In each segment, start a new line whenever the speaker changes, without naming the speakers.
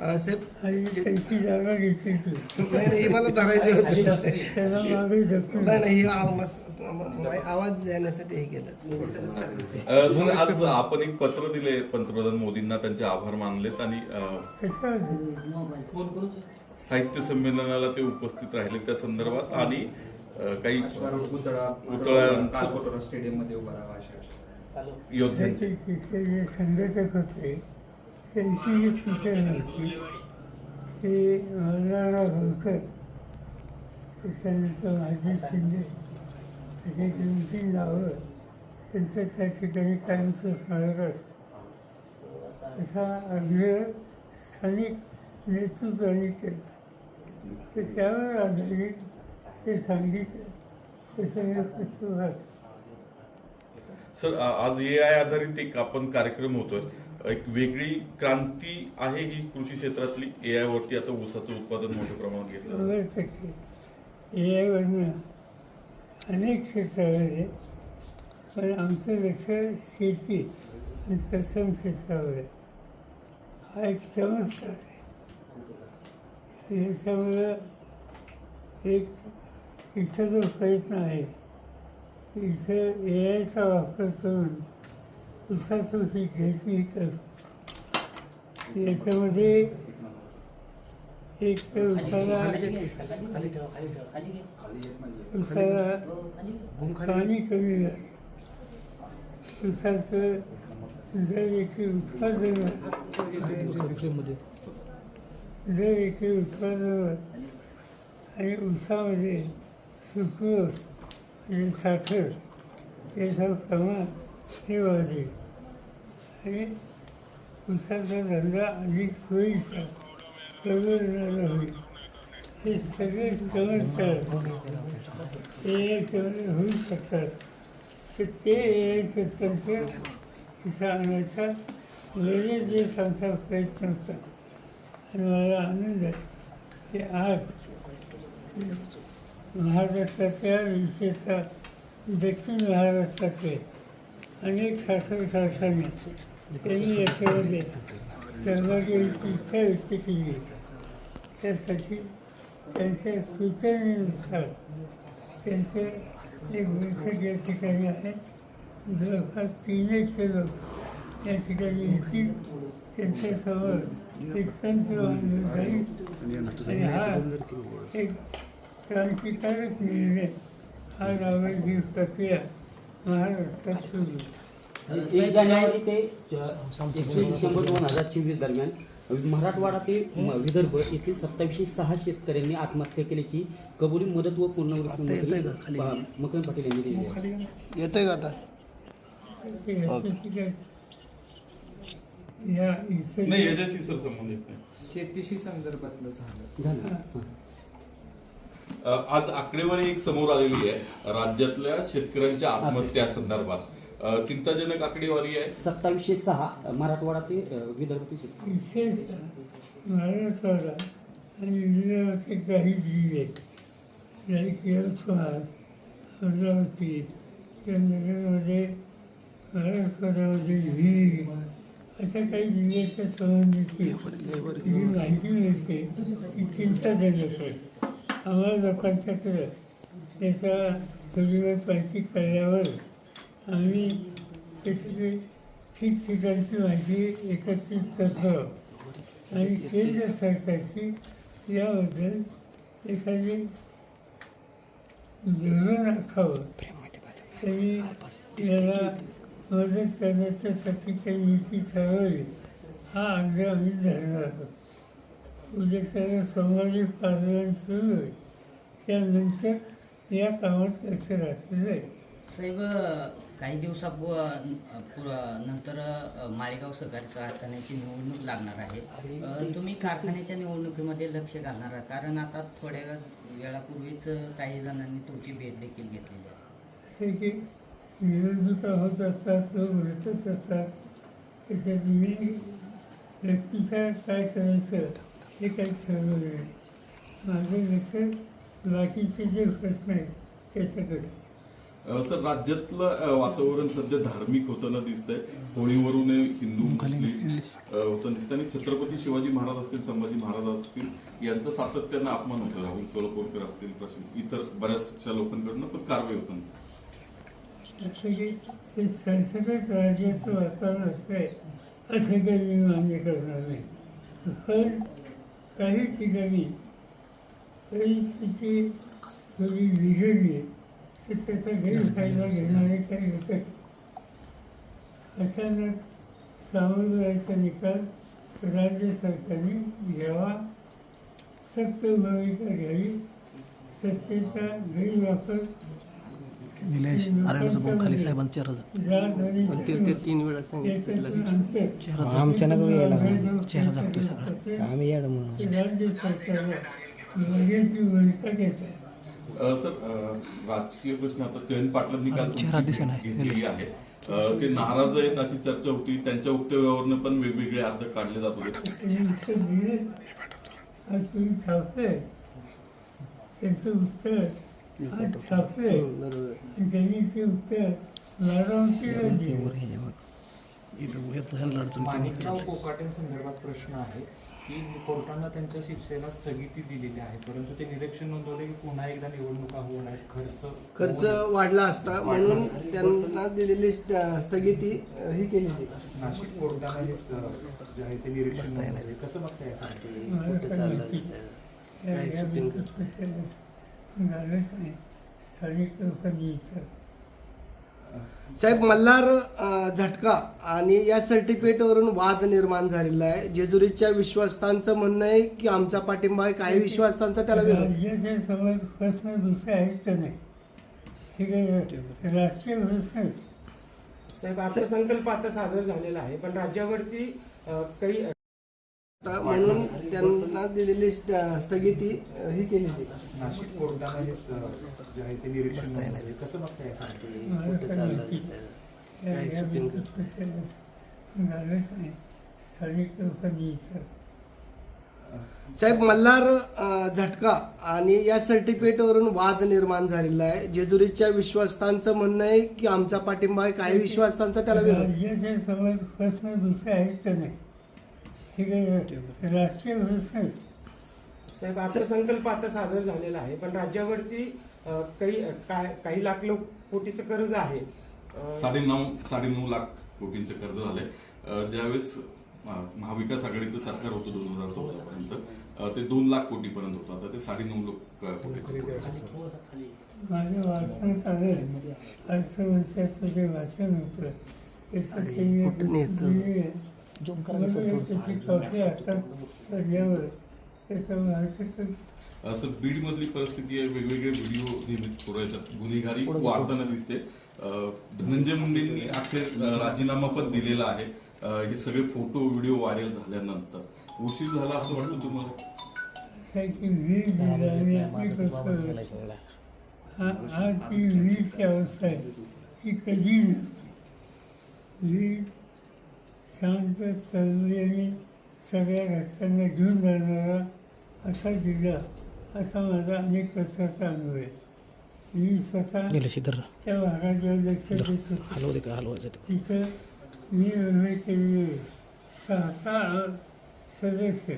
साहेब
आणि त्यांची जागा घेतली तू.
नाही नाही हे मला धरायचं होतं.
त्याला मागे ढकलून
नाही नाही हे आवाज आवाज येण्यासाठी हे केलं.
अ, सर आज आपण एक पत्र दिले पंतप्रधान मोदींना त्यांचे आभार मानलेत आणि अ,
कशा
साहित्य संमेलनाला ते उपस्थित राहिले त्या संदर्भात आणि अ, काही
पुतळा
पुतळा
कालकोटरा स्टेडियममध्ये उभा अशा अशा
योद्ध्यांचे
त्याचे तिथे जे संघटक होते त्यांची एक सूचना होती की नाना गंकर त्याच्यानंतर अजित शिंदे असे दोन तीन नावं त्यांचं त्या ठिकाणी कायमचं स्मारक असतं. असा आग्रह स्थानिक नेतृत्वाने केला. तर त्यावर आधारित ते सांगितलं तसं हे पुस्तक वाचलं
सर आज ए आय आधारित एक आपण कार्यक्रम होतोय. एक वेगळी क्रांती आहे ही कृषी क्षेत्रातली ए आय वरती आता ऊसाचं उत्पादन मोठ्या प्रमाणात घेतलं
टक्के ए आयवरनं अनेक क्षेत्रामध्ये पण आमचं लक्ष शेती आणि तत्सम क्षेत्रावर आहे. हा एक चमत्कार आहे. याच्यामुळं एक इथं जो प्रयत्न आहे इथं ए आयचा वापर करून घेतली तर याच्यामध्ये एक तर उसाला उसाला पाणी कमी लागेल उसाचं जर एकी उत्पादन जर एकी उत्पादनावर आणि उसामध्ये सुक्रोज म्हणजे साखर याचं प्रमाण हे वाढेल. आणि उसाचा धंदा अधिक सोयीचा परवडणारा होईल हे सगळे चमत्कार ए आय होऊ शकतात. तर ते ए आयचं तंत्र इथं आणायचा वेळेस जे आमचा प्रयत्न होता. आणि मला आनंद आहे की आज महाराष्ट्रातल्या विशेषतः दक्षिण महाराष्ट्रातले अनेक शासन कारखाने त्यांनी याच्यामध्ये सहभागी व्यक्त केली त्यासाठी त्यांच्या सूचनेनुसार त्यांचे एक बैठक या ठिकाणी आहे. जवळपास तीन लोक या ठिकाणी येतील. त्यांच्यासमोर एक संत बांधून जाईल. आणि हा एक क्रांतिकारक निर्णय हा राबवायची प्रक्रिया
एक जानेवारी ते डिसेंबर दोन हजार चोवीस दरम्यान मराठवाडा ते विदर्भ येथील सत्तावीसशे सहा शेतकऱ्यांनी आत्महत्या केल्याची कबुली मदत व पुनर्वसन मंत्री मकरंद पाटील यांनी दिली आहे.
येतोय का आता?
नाही याच्याशी सर संबंधित नाही.
शेतीशी संदर्भातलं झालं.
झालं. हां.
आज आकडेवारी एक समोर आलेली आहे. राज्यातल्या शेतकऱ्यांच्या आत्महत्या संदर्भात. चिंताजनक आकडेवारी आहे.
सत्तावीसशे सहा मराठवाडा ते विदर्भ
आणि काही जिल्हे लाईक यवतमाळ अमरावती विहीर अशा काही जिल्ह्याच्या संबंधीची जी माहिती मिळते ती चिंताजनक आहे. आम्हाला लोकांच्याकडे त्याचा थोडीवर माहिती कळल्यावर आम्ही त्याची ठिकठिकाणची माहिती एकत्रित करतो. आणि केंद्र सरकारची याबद्दल एखादी धोरण आखावं. त्यांनी याला मदत करण्याच्यासाठी काही नीती ठरवली हा आग्रह आम्ही धरला आहोत उद्या त्याला सोमवारी पार्लमेंट सुरू होईल त्यानंतर या कामात लक्ष राखलं जाईल
साहेब काही दिवसापू नंतर माळेगाव सहकारी कारखान्याची निवडणूक लागणार आहे. तुम्ही कारखान्याच्या निवडणुकीमध्ये लक्ष घालणार आहात. कारण आता थोड्या वेळापूर्वीच काही जणांनी तुमची भेट देखील घेतलेली आहे.
हे की निवडणुका होत असतात लोक भेटत असतात त्याच्यात मी व्यक्तीच्या काय करायचं? हे काही ठरवलं नाही माझं लक्ष बाकीचे जे प्रश्न आहेत त्याच्याकडे.
सर राज्यातलं वातावरण सध्या धार्मिक होताना दिसतंय. होळीवरून हिंदू मुस्लिम होताना दिसतंय. आणि छत्रपती शिवाजी महाराज असतील संभाजी महाराज असतील यांचा सातत्यानं अपमान होतो राहुल सोलापूरकर असतील प्रश्न इतर बऱ्याचशा लोकांकडनं पण कारवाई होताना
की हे राज्याचं वातावरण असं आहे असं काही मी मान्य करणार नाही. पण काही ठिकाणी परिस्थिती थोडी बिघडली आहे तर त्याचा गैरफायदा घेणारे काही घटक अचानक सामोरं निकाल राज्य सरकारने घ्यावा. सक्त भूमिका घ्यावी. सत्तेचा गैरवापर
निलेश आर्यनचं भाऊ खाली साहेबांच्या चेहरा
ते ते तीन वेळा सांगितलं
चेहरा
आमच्या नको यायला.
चेहरा जागतोय सगळा.
आम्ही येड म्हणून
सर राजकीय प्रश्न आता जयंत पाटलांनी काल. घेतलेली आहे. ते नाराज आहेत अशी चर्चा होती. त्यांच्या वक्तव्यावरनं पण वेगवेगळे अर्थ काढले जात होते.
त्याचं उत्तर आज छापलंय आणि त्यांनी ते उत्तर लाडावतीला दिलं
इथं येतं ह्यांना अडचण
माणिकराव कोकाटेंसंदर्भात प्रश्न आहे की कोर्टानं त्यांच्या शिक्षेला स्थगिती दिलेली आहे परंतु ते निरीक्षण नोंदवले की पुन्हा एकदा निवडणुका होणार खर्च
खर्च वाढला असता म्हणून त्यांना दिलेली स्थगिती ही केलेली
नाशिक कोर्टानं जे आहे ते निरीक्षण कसं बघताय यासाठी
झालंच नाही स्थानिक लोकांनी
साहेब मल्हार अ, झटका आणि या सर्टिफिकेटवरून वाद निर्माण झालेला आहे. जेजुरीच्या विश्वासस्थांचं म्हणणं आहे की आमचा पाठिंबा आहे? काही विश्वासस्थांचा त्याला विरोध?
प्रश्न दुसरे आहेत का नाही? हे काय राष्ट्रीय प्रश्न आहेत.
साहेब अर्थसंकल्प आता सादर झालेला आहे पण राज्यावरती अ, काही
म्हणून त्यांना दिलेली स्थगिती ही केलेली
नाशिक कोर्टानं हे स- जे आहे ते निरीक्षण नोंदवले कसं बघताय
साहेब मल्हार झटका आणि या सर्टिफिकेटवरून वाद निर्माण झालेला आहे. जेजुरीच्या विश्वासस्थांचं म्हणणं आहे की आमचा पाठिंबा आहे? काही विश्वासस्थांचा त्याला विरोध?
प्रश्न दुसरे आहेत का नाही? हे काय राष्ट्रीय प्रश्न आहेत.
साहेब अर्थसंकल्प आता सादर झालेला आहे पण राज्यावरती अ, काही काय काही लाख लोक कोटीचं कर्ज आहे. अ,
साडेनऊ साडेनऊ लाख कोटींचं कर्ज झालंय. अ, ज्यावेळेस अ, महाविकास आघाडीचं सरकार होतं दोन हजार चौदा पर्यंत ते दोन लाख कोटी पर्यंत होतं. आता ते साडेनऊ लाख अ, कोटी.
माझं वाचन अर्थवर्षाचं जे वाचन होतं. मला कॉपी हातात पडल्यावर त्याचं वाचन
असं बीड मधली परिस्थिती आहे. वेगवेगळे व्हिडिओ नेहमीच पुढे येतात. गुन्हेगारी वाढताना दिसते. अं, धनंजय मुंडेंनी अखेर अं, राजीनामा पण दिलेला आहे. अं, हे सगळे फोटो व्हिडिओ व्हायरल झाल्यानंतर. उशीर झाला असं वाटतं तुम्हाला?
त्याची वीज दिली आपली कसं हा आज ती वीजची अवस्था आहे. ती कधी नसते वीज शांत सौर्याने सगळ्या रस्त्यांना घेऊन जाणारा असा जिल्हा असा माझा अनेक वर्षाचा अनुभव आहे. मी स्वतः त्या भागात लक्ष देत होतो. तिथं मी उभे केलेले सहा सहा सदस्य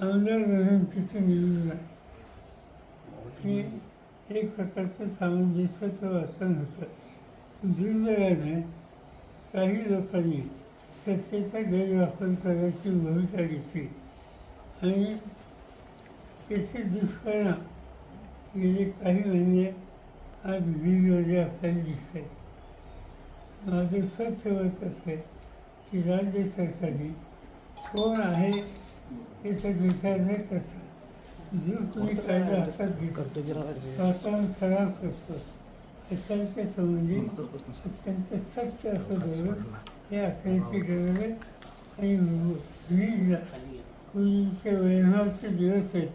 आमदार म्हणून तिथं निवडून आहे हे एक प्रकारचं सामंजस्याचं वाचन होतं. दुर्दैवाने काही लोकांनी सत्तेचा गैरवापर करायची भूमिका घेतली आणि त्याचे दुष्परिणाम गेले काही महिने आज वीजमध्ये आपल्याला दिसत आहेत माझं स्वच्छ मत असं आहे की राज्य सरकारने कोण आहे याचा विचार न करता जो तुम्ही कायदा हातात घेतो स्वतः सराव करतो. अशांच्या संबंधी अत्यंत सक्त असं धोरण हे असण्याची गरज आहे आणि वीजला पूर्वीचे वैभवाचे दिवस आहेत.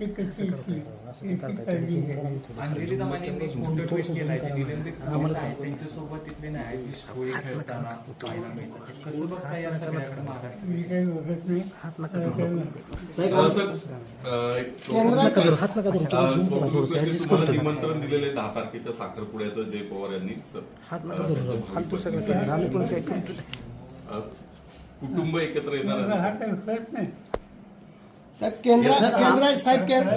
ते कशी येतील याची काळजी घ्यावी
अंजली दमानींनी एक मोठं ट्विट केलंय जे निलंबित पोलीस आहेत त्यांच्यासोबत तिथले न्यायाधीश होळी खेळताना पाहायला मिळतात हे कसं बघता या सगळ्याकडे महाराष्ट्र
मी काही बघत नाही
तुम्हाला.
निमंत्रण दिलेले दहा तारखेच्या साखरपुड्याचं जय पवार यांनी कुटुंब एकत्र येणार.
हा नाही
साहेब केंद्र केंद्र साहेब केंद्र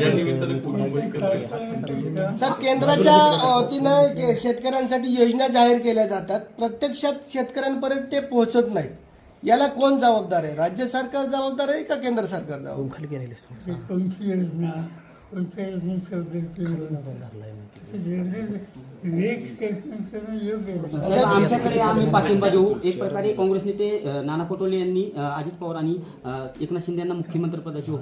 या निमित्ताने कुटुंब एकत्र येणार
साहेब केंद्राच्या वतीनं के- शेतकऱ्यांसाठी योजना जाहीर केल्या जातात. प्रत्यक्षात शेतकऱ्यांपर्यंत ते पोहोचत नाहीत. याला कोण जबाबदार आहे? राज्य सरकार जबाबदार आहे का केंद्र सरकार जबाबदार
साहेब आमच्याकडे आम्ही पाठिंबा देऊ. एक प्रकारे काँग्रेस नेते नाना पटोले यांनी अजित पवार आणि एकनाथ शिंदे यांना मुख्यमंत्री पदाची